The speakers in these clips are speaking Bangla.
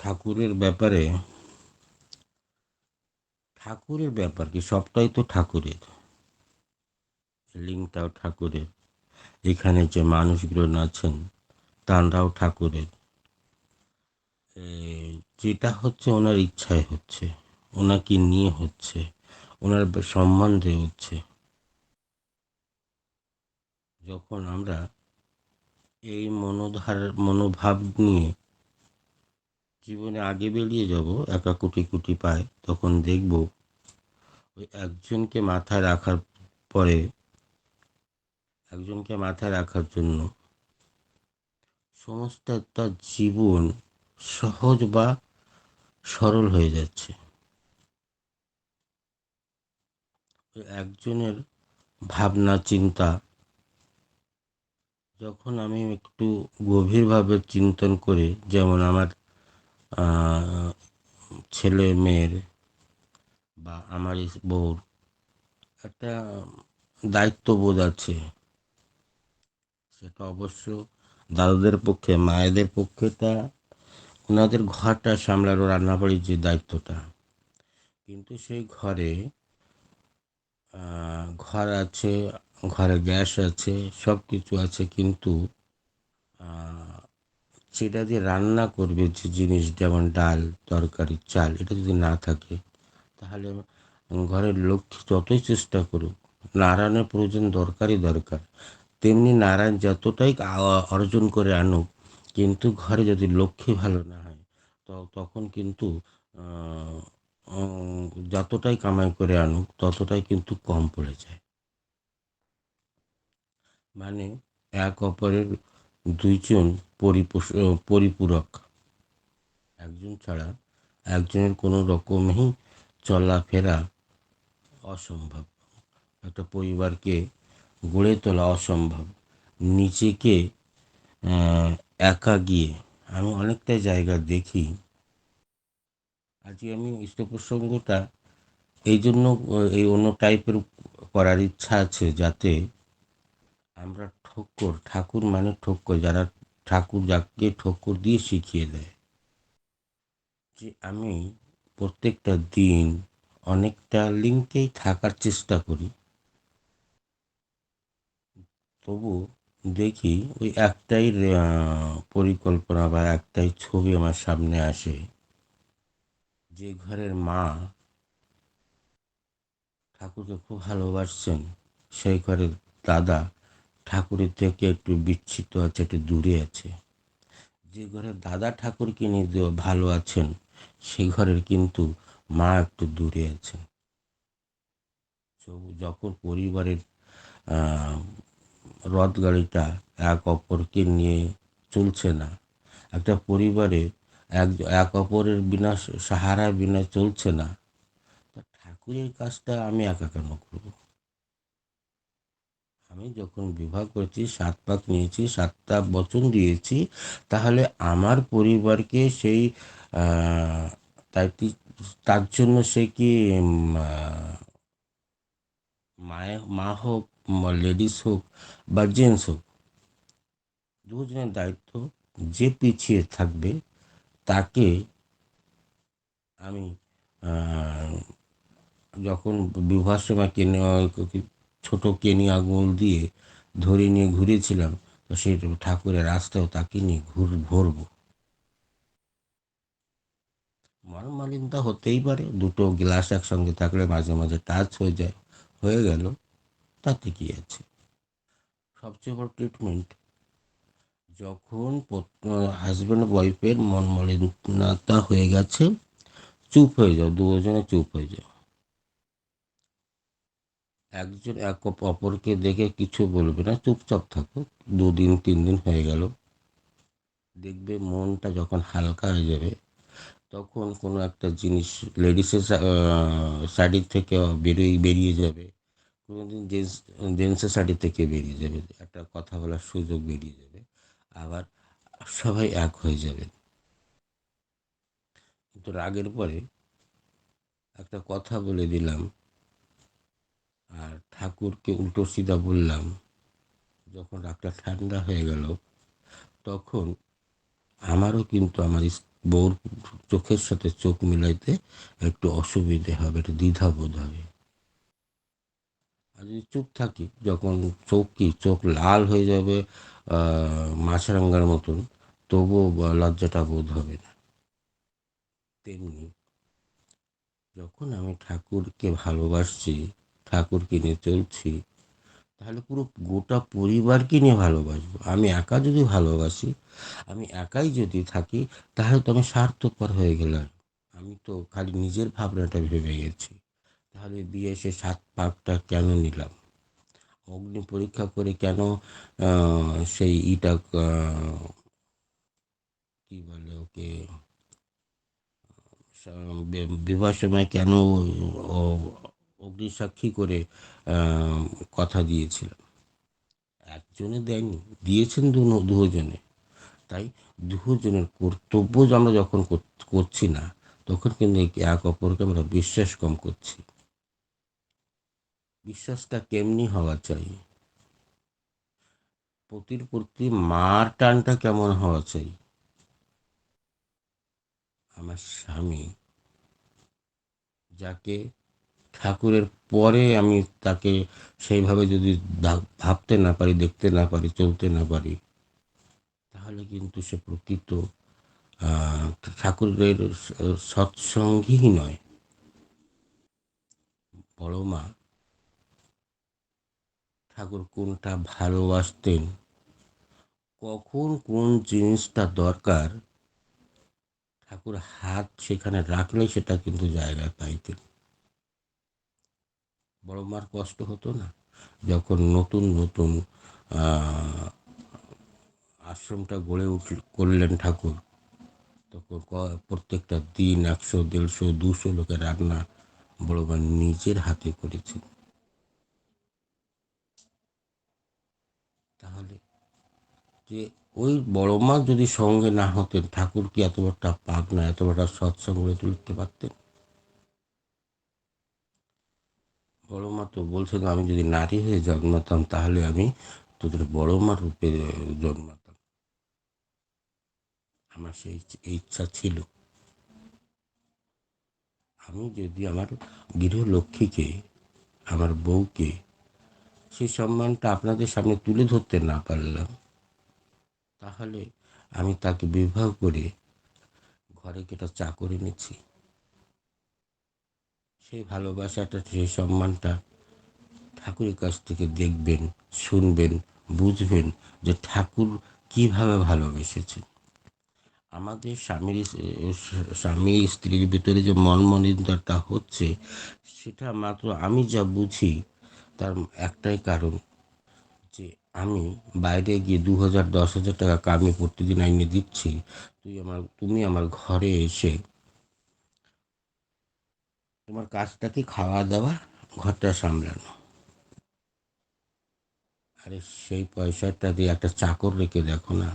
ঠাকুরের ব্যাপারে, ঠাকুরের ব্যাপার কি? সবটাই তো ঠাকুরের। লিঙ্কটাও ঠাকুরের। এখানে যে মানুষগুলো আছেন, তারাও ঠাকুরের। যেটা হচ্ছে ওনার ইচ্ছায় হচ্ছে, ওনাকে নিয়ে হচ্ছে, ওনার সম্বন্ধে হচ্ছে। যখন আমরা এই মনোধার, মনোভাব নিয়ে জীবনে আগে বেরিয়ে যাব, একা কুটি কুটি পায়, তখন দেখব ওই একজনকে মাথায় রাখার পরে, একজনকে মাথায় রাখার জন্য সমস্ত তার জীবন সহজ বা সরল হয়ে যাচ্ছে। ওই একজনের ভাবনা, চিন্তা, যখন আমি একটু গভীরভাবে চিন্তন করে, যেমন আমার ছেলে মেয়ের বা আমার বউর একটা দায়িত্ববোধ আছে। সেটা অবশ্য দাদাদের পক্ষে, মায়েদের পক্ষে তা ওনাদের ঘরটা সামলানো রান্নাবাড়ির যে দায়িত্বটা। কিন্তু সেই ঘরে ঘর আছে, ঘরে গ্যাস আছে সব কিছু আছে, কিন্তু সেটা দিয়ে রান্না করবে, যে জিনিস যেমন ডাল, তরকারি, চাল, এটা যদি না থাকে, তাহলে ঘরের লক্ষ্মী যতই চেষ্টা করুক, নারায়ণের প্রয়োজন দরকারই দরকার। তেমনি নারায়ণ যতটাই অর্জন করে আনুক, কিন্তু ঘরে যদি লক্ষ্মী ভালো না হয়, তো তখন কিন্তু যতটাই কামাই করে আনুক, ততটাই কিন্তু কম পড়ে যায়। মানে এক অপরের দুইজন পরিপূরক। একজন ছাড়া একজনের কোনো রকমই চলাফেরা অসম্ভব। একটা পরিবারকে গড়ে তোলা অসম্ভব। নিজেকে একা গিয়ে আমি অনেকটা জায়গা দেখি। আজকে আমি ইষ্ট প্রসঙ্গটা এই জন্য এই অন্য টাইপের করার ইচ্ছা আছে যাতে আমরা ঠক্কর ঠাকুর মানে ঠক্কর, যারা ঠাকুর যাকে ঠক্কর দিয়ে শিখিয়ে দেয়। যে আমি প্রত্যেকটা দিন অনেকটা লিঙ্কেই থাকার চেষ্টা করি। তবু দেখি ওই একটাই পরিকল্পনা বা একটাই ছবি আমার সামনে আসে। যে ঘরের মা ঠাকুরকে খুব ভালোবাসছেন, সেই ঘরের দাদা ঠাকুরের থেকে একটু বিচ্ছিত আছে, একটু দূরে আছে। যে ঘরের দাদা ঠাকুরকে নিয়ে ভালো আছেন, সেই ঘরের কিন্তু মা একটু দূরে আছেন। যখন পরিবারের রথ গাড়িটা এক অপরকে নিয়ে চলছে না, একটা পরিবারে এক এক অপরের বিনা সাহারা বিনা চলছে না ঠাকুরের কাজটা আমি একা কেন করব? আমি যখন বিবাহ করেছি, সাত পাক নিয়েছি, সাতটা বচন দিয়েছি, তাহলে আমার পরিবারকে সেই তার জন্য সে কি মায়ে, মা হোক লেডিস হোক, বা জেন্টস হোক, দুজনের দায়িত্ব যে পিছিয়ে থাকবে, তাকে আমি যখন বিবাহের সময় কেনে ছোট কেনি আঙুল দিয়ে ধরে নিয়ে ঘুরেছিলাম। তো সেই ঠাকুরের রাস্তাও তাকে নিয়ে ঘুর ঘুরবো। মনোমালিনতা হতেই পারে, দুটো গ্লাস একসঙ্গে থাকলে মাঝে মাঝে টাচ হয়ে যায়, হয়ে গেল, তাতে কি আছে? সবচেয়ে বড় ট্রিটমেন্ট যখন হাজব্যান্ড ওয়াইফের মন মলিনতা হয়ে গেছে, চুপ হয়ে যাও, দুজনে চুপ হয়ে যাও। একজন এক অপ- অপরকে দেখে কিছু বলবে না, চুপচাপ থাকো। দুদিন তিন দিন হয়ে গেল। দেখবে মনটা যখন হালকা হয়ে যাবে, তখন কোনো একটা জিনিস লেডিসের শাড়ির থেকে বেরিয়ে বেরিয়ে যাবে। কোনো দিন জেন্টস, জেন্টসের শাড়ি থেকে বেরিয়ে যাবে। একটা কথা বলার সুযোগ বেরিয়ে যাবে। আবার সবাই এক হয়ে যাবে। কিন্তু রাগের পরে একটা কথা বলে দিলাম আর ঠাকুরকে উল্টো সিধা বললাম, যখন রাগটা ঠান্ডা হয়ে গেল, তখন আমারও কিন্তু আমার বউর চোখের সাথে চোখ মিলাইতে একটু অসুবিধে হবে, একটু দ্বিধাবোধ হবে। আর যদি চুপ থাকি, যখন চোখ কি, চোখ লাল হয়ে যাবে মাছরাঙ্গার মতন, তবুও লজ্জাটা বোধ হবে না। তেমনি যখন আমি ঠাকুরকে ভালোবাসছি ঠাকুরকে নিয়ে চলছি তাহলে পুরো গোটা পরিবারকে নিয়ে ভালোবাসবো। আমি একা যদি ভালোবাসি, আমি একাই যদি থাকি, তাহলে তো আমি স্বার্থপর হয়ে গেলাম। আমি তো খালি নিজের ভাবনাটা ভেবে গেছি। তাহলে বিয়ে সে সাত পাকটা কেন নিলাম? অগ্নি পরীক্ষা করে কেন সেই ইটা কি বলে ওকে বিবাহ সময় কেন অগ্নিসাক্ষী করে কথা দিয়েছিলাম একজনে দেয়নি, দিয়েছেন দুজনে। তাই দুজনের কর্তব্য আমরা যখন করছি না, তখন কিন্তু এক অপরকে আমরা বিশ্বাস কম করছি। বিশ্বাসটা কেমনি হওয়া চাই? পতির প্রতি মার টানটা কেমন হওয়া চাই? আমার স্বামী যাকে ঠাকুরের পরে আমি তাকে সেইভাবে যদি ভাবতে না পারি, দেখতে না পারি, চলতে না পারি, তাহলে কিন্তু সে প্রকৃত ঠাকুরের সৎসঙ্গী নয়। বড় মা, ঠাকুর কোনটা ভালোবাসতেন? কখন কোন জিনিসটা দরকার? ঠাকুর হাত সেখানে রাখলে সেটা কিন্তু জায়গায় পাইতেন। বড় মার কষ্ট হতো না। যখন নতুন নতুন আশ্রমটা গড়ে উঠল, করলেন ঠাকুর, তখন প্রত্যেকটা দিন একশো, দেড়শো, দুশো লোকের রান্না বড় মা নিজের হাতে করেছেন তাহলে যে ওই বড় মা যদি সঙ্গে না হতেন, ঠাকুর কি এত বড়টা পাক না এত বড়টা সৎসঙ্গ তুলতে পারতেন? বড় মা তো বলছেন আমি যদি নারী হয়ে জন্মাতাম, তাহলে আমি তোদের বড় মা রূপে জন্মাতাম। আমার সেই ইচ্ছা ছিল। আমি যদি আমার গৃহলক্ষ্মীকে, আমার বউকে সেই সম্মানটা আপনাদের সামনে তুলে ধরতে না পারলাম, তাহলে আমি তাকে বিবাহ করে ঘরে কেটা চা করে এনেছি। সেই ভালোবাসাটা, সেই সম্মানটা ঠাকুরের কাছ থেকে দেখবেন, শুনবেন, বুঝবেন যে ঠাকুর কীভাবে ভালোবেসেছেন। আমাদের স্বামীর, স্বামী স্ত্রীর ভিতরে যে মনমনিন্দরটা হচ্ছে, সেটা মাত্র আমি যা বুঝি, তার একটাই কারণ যে আমি বাইরে গিয়ে দু হাজার দশ হাজার টাকা কামি প্রতিদিন আইনে দিচ্ছি, তুই আমার, তুমি আমার ঘরে এসে তোমার কাজটা কি খাওয়া দাওয়া ঘরটা সামলানো? আরে সেই পয়সাটা দিয়ে একটা চাকর রেখে দেখো না।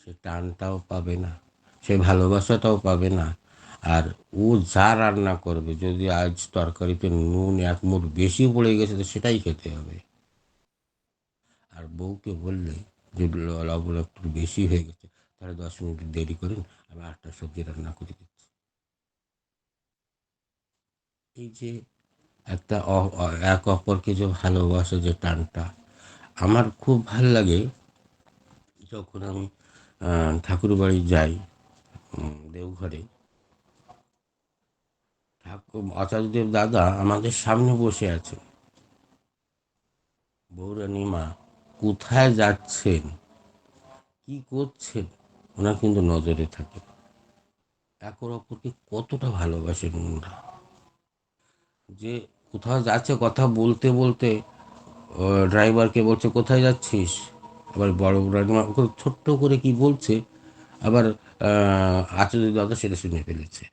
সে টানটাও পাবে না, সে ভালোবাসাটাও পাবে না। আর ও যা রান্না করবে, যদি আজ তরকারিতে নুন এক মুঠ বেশি পড়ে গেছে, তো সেটাই খেতে হবে। আর বউকে বললে যে লবণ একটু বেশি হয়ে গেছে, তাহলে দশ মিনিট দেরি করুন, আমি আটটা সবজি রান্না করে দিচ্ছি। এই যে একটা এক অপরকে যে ভালোবাসে যে টানটা। আমার খুব ভালো লাগে যখন আমি ঠাকুর বাড়ি যাই দেওঘরে। ঠাকুর আচার্যদেব দাদা আমাদের সামনে বসে আছে। বৌরানী মা, কোথায় যাচ্ছেন? কি করছেন? ওনার কিন্তু নজরে থাকে একর অপরকে কতটা ভালোবাসেন ওনারা যে কোথাও যাচ্ছে কথা বলতে বলতে ড্রাইভারকে বলছে, কোথায় যাচ্ছিস? আবার বড় রানিমা ছোট্ট করে কি বলছে, আবার আচার্য দাদা সেটা শুনে ফেলেছে।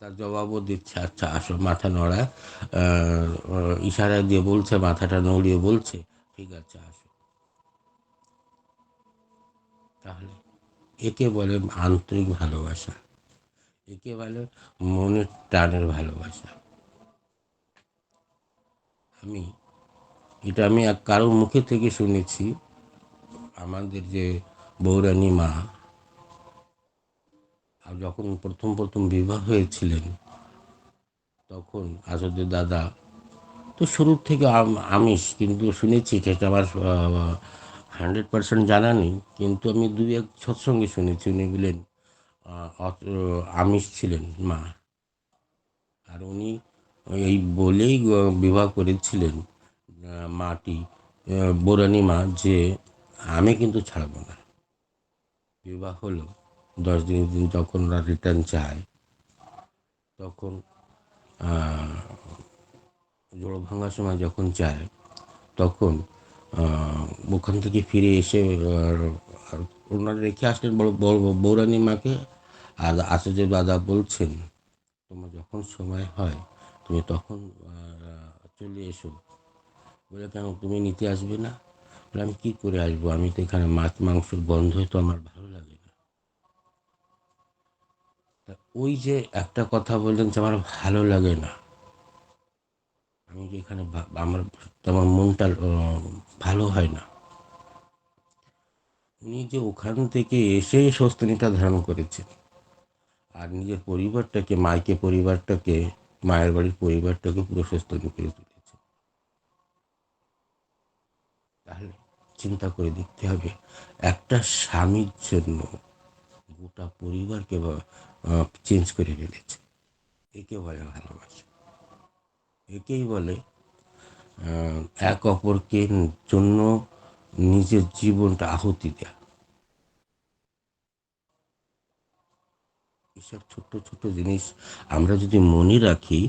তার জবাবও দিচ্ছে আচ্ছা আসো, মাথা নড়া ইশারা দিয়ে বলছে, মাথাটা নড়িয়ে বলছে, ঠিক আছে, আসো। তাহলে একে বলে আন্তরিক ভালোবাসা, একে বলে মনের টানের ভালোবাসা। আমি, এটা আমি এক কারোর মুখে থেকে শুনেছি, আমাদের যে বৌরানী মা, আর যখন প্রথম প্রথম বিবাহ হয়েছিলেন, তখন আসলে দাদা, তো শুরুর থেকে আমিষ, কিন্তু শুনেছি সেটা আমার হান্ড্রেড পার্সেন্ট জানা নেই, কিন্তু আমি দুই এক সৎসঙ্গে শুনেছি, উনি বলেন আমিষ ছিলেন মা। আর উনি এই বলেই বিবাহ করেছিলেন মাটি বোরানি মা যে আমি কিন্তু ছাড়বো না। বিবাহ হলো, দশ দিন দিন যখন ওরা রিটার্ন চায়, তখন জোড়ো ভাঙার সময় যখন চায়, তখন ওখান থেকে ফিরে এসে ওনারা রেখে আসলেন বৌরানী মাকে আর আচার্য দাদা বলছেন, তোমার যখন সময় হয় তুমি তখন চলে এসো। বলে, কেন তুমি নিতে আসবে না? বলে, আমি কী করে আসব? আমি তো এখানে মাছ মাংসের গন্ধই তো আমার ভালো লাগে না। তা ওই যে একটা কথা বললেন যে আমার ভালো লাগে না। আমি যে এখানে আমার আমার মনটা ভালো হয় না। উনি যে ওখান থেকে এসে স্বস্তিনিটা ধারণ করেছেন। আর নিজের পরিবারটাকে, মাইকে পরিবারটাকে মায়ের বাড়ির পরিবারটাকে পুরো স্বস্তিনি করে তুলেছে। তাহলে চিন্তা করে দেখতে হবে, একটা স্বামীর জন্য গোটা পরিবারকে চেঞ্জ করে ফেলেছে। একে বলে ভালোবাসা। একেই বলে এক অপরকে জন্য নিজের জীবনটা আহুতি দেয়া। এসব ছোট্ট ছোট্ট জিনিস আমরা যদি মনে রাখি,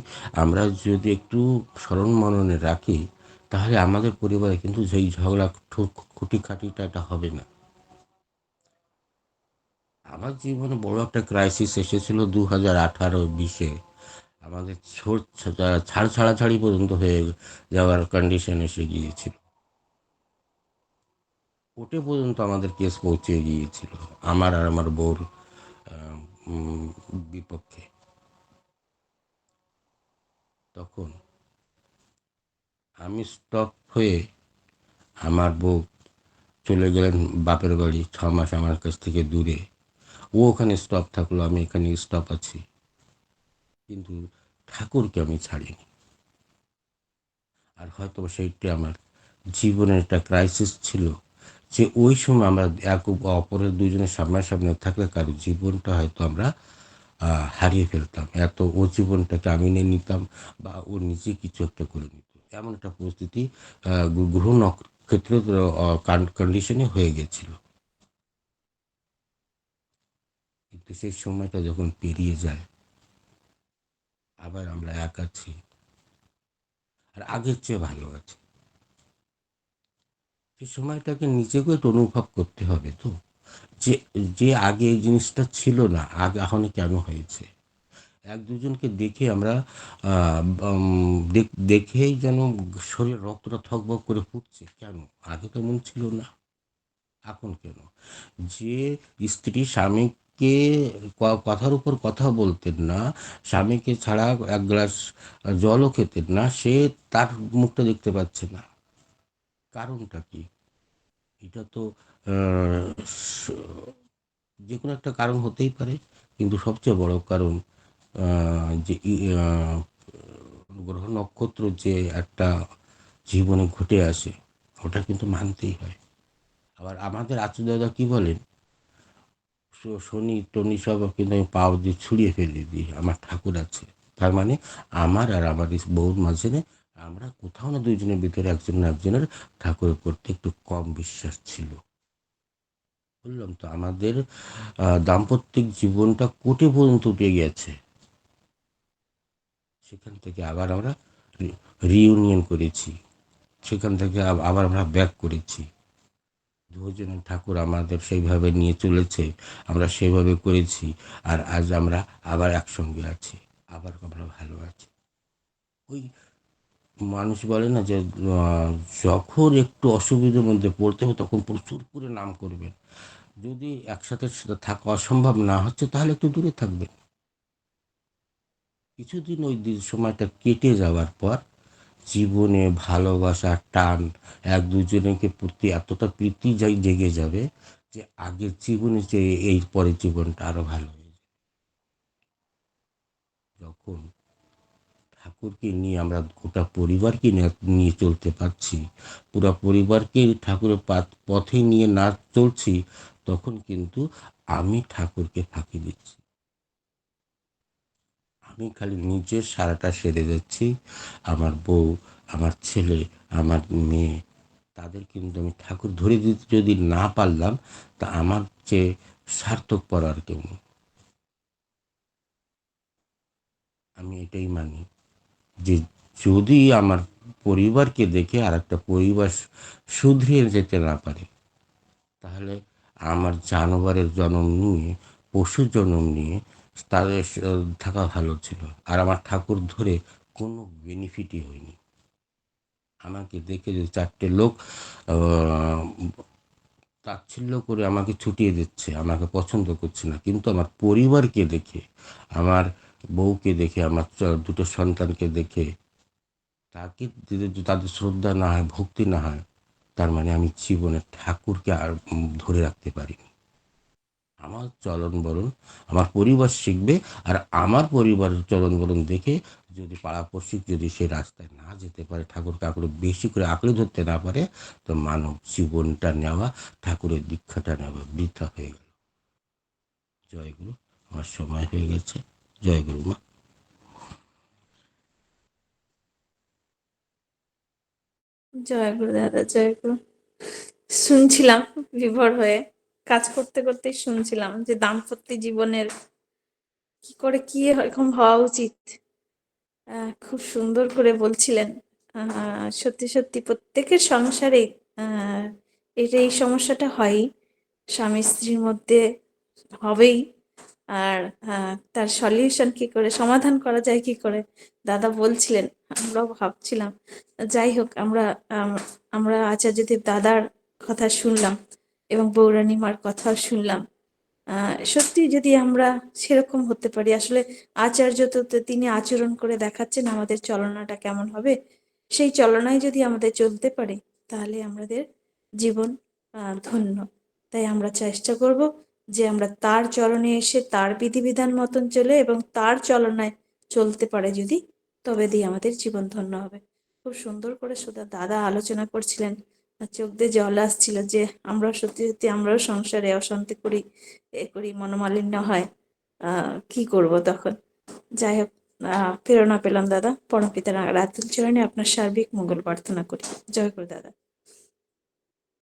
আমরা যদি একটু স্মরণ মননে রাখি, তাহলে আমাদের পরিবারে কিন্তু সেই ঝগড়া খুঁটিখাটিটা এটা হবে না। আমার জীবনে বড় একটা ক্রাইসিস এসেছিল দু হাজার আঠারো বিশে। আমাদের ছাড় ছাড়াছাড়ি পর্যন্ত হয়ে যাওয়ার কন্ডিশন এসে গিয়েছিল। কোর্টে পর্যন্ত আমাদের কেস পৌঁছে গিয়েছিল। আমার আর আমার বউর বিপক্ষে। তখন আমি স্টপ হয়ে আমার বউ চলে গেলেন বাপের বাড়ি ছ মাস আমার কাছ থেকে দূরে। ও ওখানে স্টপ থাকল, আমি এখানে স্টপ আছি। কিন্তু ঠাকুরকে আমি ছাড়িনি। আর হয়তো সেইটা আমার জীবনের একটা ক্রাইসিস ছিল। যে ওই সময় আমরা এক অপরের দুজনের সামনাসামনি থাকলে কারও জীবনটা হয়তো আমরা হারিয়ে ফেলতাম। এত ও জীবনটাকে আমি নিয়ে নিতাম বা ও নিজে কিছু একটা করে নিত। এমন একটা পরিস্থিতি গ্রহ নক্ষত্র কন্ডিশনে হয়ে গেছিল। কিন্তু সেই সময়টা যখন পেরিয়ে যায়, আবার আমরা এক আছি। আর আগের চেয়ে ভালো আছি। সেই সময়টাকে নিজেকে একটু অনুভব করতে হবে তো। যে যে আগে এই জিনিসটা ছিল না, আগে এখন কেন হয়েছে? এক দুজনকে দেখে আমরা দেখেই যেন শরীর রক্তটা থকবক করে ফুটছে। কেন? আগে তো এমন ছিল না। এখন কেন? যে স্ত্রী স্বামীকে কথার উপর কথা বলতেন না, স্বামীকে ছাড়া এক গ্লাস জলও খেতেন না, সে তার মুখটা দেখতে পাচ্ছে না। কারণটা কি? এটা তো যে কোনো একটা কারণ হতেই পারে, কিন্তু সবচেয়ে বড় কারণ যে গ্রহ নক্ষত্র যে একটা জীবনে ঘটে আসে, ওটা কিন্তু মানতেই হয়। আবার আমাদের আচার্যদা কি বলেন? শনি টনি সব কিন্তু আমি পাও দিয়ে ছুড়িয়ে ফেলে দিই, আমার ঠাকুর আছে। তার মানে আমার আর আমার বউর মাঝে আমরা কোথাও না দুইজনের ভিতরে একজন একজনের ঠাকুরের প্রতি একটু কম বিশ্বাস ছিল। বললাম, তো আমাদের দাম্পত্যিক জীবনটা কোটি পর্যন্ত উঠে গেছে সেখান থেকে আবার আমরা রিউনিয়ন করেছি। সেখান থেকে আবার আমরা ব্যাক করেছি। দুজনের ঠাকুর আমাদের সেইভাবে নিয়ে চলেছে, আমরা সেইভাবে করেছি, আর আজ আমরা আবার একসঙ্গে আছি, আবার আমরা ভালো আছি। ওই মানুষ বলে না যে যখন একটু অসুবিধার মধ্যে পড়তে হবে তখন প্রচুর করে নাম করবেন। যদি একসাথে থাকা অসম্ভব না হচ্ছে তাহলে একটু দূরে থাকবেন। কিছুদিন ওই দিন সময়টা কেটে যাওয়ার পর জীবনে ভালোবাসা, টান এক দুজনকে প্রতি এতটা প্রীতি যাই জেগে যাবে যে আগের জীবনে যে এই পরের জীবনটা আরও ভালো হয়ে যাবে। যখন ঠাকুরকে নিয়ে আমরা গোটা পরিবারকে নিয়ে- চলতে পারছি। পুরো পরিবারকে ঠাকুরের পথে নিয়ে না চলছি, তখন কিন্তু আমি ঠাকুরকে ফাঁকি দিচ্ছি। আমি খালি নিজের সারাটা সেরে যাচ্ছি। আমার বউ, আমার ছেলে, আমার মেয়ে, তাদের কিন্তু আমি ঠাকুর ধরে দিতে যদি না পারলাম, তা আমার চেয়ে সার্থক পর আর কেউ। আমি এটাই মানি। যে যদি আমার পরিবারকে দেখে আর একটা পরিবার শুধরিয়ে যেতে না পারে, তাহলে আমার জানোয়ারের জন্ম নিয়ে, পশুর জন্ম নিয়ে তাদের থাকা ভালো ছিল। আর আমার ঠাকুর ধরে কোনো বেনিফিটই হয়নি। আমাকে দেখে যে চারটে লোক তাচ্ছিল্য করে আমাকে ছুটিয়ে দিচ্ছে, আমাকে পছন্দ করছে না। কিন্তু আমার পরিবারকে দেখে, আমার বউকে দেখে, আমার দুটো সন্তানকে দেখে, তাকে তাদের শ্রদ্ধা না হয়, ভক্তি না হয়, তার মানে আমি জীবনে ঠাকুরকে আর ধরে রাখতে পারিনি। আমার চলন বরণ আমার পরিবার শিখবে আর আমার পরিবারের চলন বরণ দেখে যদি পাড়াপড়শি যদি সে রাস্তায় না যেতে পারে ঠাকুর কাকুর বেশি করে আঁকড়ে ধরতে না পারে, তো মানব জীবনটা নেওয়া, ঠাকুরের দীক্ষাটা নেওয়া বৃথা হয়ে গেল। জয়গুরু, আমার সময় হয়ে গেছে। জয়গুরু মা জয় গুরু দাদা জয় গুরু শুনছিলাম বিভোর হয়ে, কাজ করতে করতে শুনছিলাম যে দাম্পত্য জীবনের কি করে কি এরকম হওয়া উচিত। খুব সুন্দর করে বলছিলেন। সত্যি সত্যি প্রত্যেকের সংসারে এটা এই সমস্যাটা হয়ই। স্বামী স্ত্রীর মধ্যে হবেই। আর তার সলিউশন কি করে সমাধান করা যায় কি করে? দাদা বলছিলেন আমরাও ভাবছিলাম। যাই হোক আমরা আম, আমরা আচার্যদেব দাদার কথা শুনলাম এবং বৌরানিমার কথাও শুনলাম। সত্যি যদি আমরা সেরকম হতে পারি আসলে আচার্য তো তিনি আচরণ করে দেখাচ্ছেন আমাদের চলনাটা কেমন হবে। সেই চলনায় যদি আমাদের চলতে পারে তাহলে আমাদের জীবন ধন্য। তাই আমরা চেষ্টা করব যে আমরা তার চরণে এসে তার বিধিবিধান মতন চলে এবং তার চলনায় চলতে পারে যদি, তবে দিয়ে আমাদের জীবন ধন্য হবে। খুব সুন্দর করে সুধা দাদা আলোচনা করছিলেন। চোখ দিয়ে জল আসছিল যে আমরা সত্যি সত্যি আমরাও সংসারে অশান্তি করি, এ করি, মনোমালিন্য হয় কি করব তখন? যাই হোক প্রেরণা পেলাম দাদা। পরমপিতার রাতুল চরণে আপনার সার্বিক মঙ্গল প্রার্থনা করি। জয় গুরু দাদা।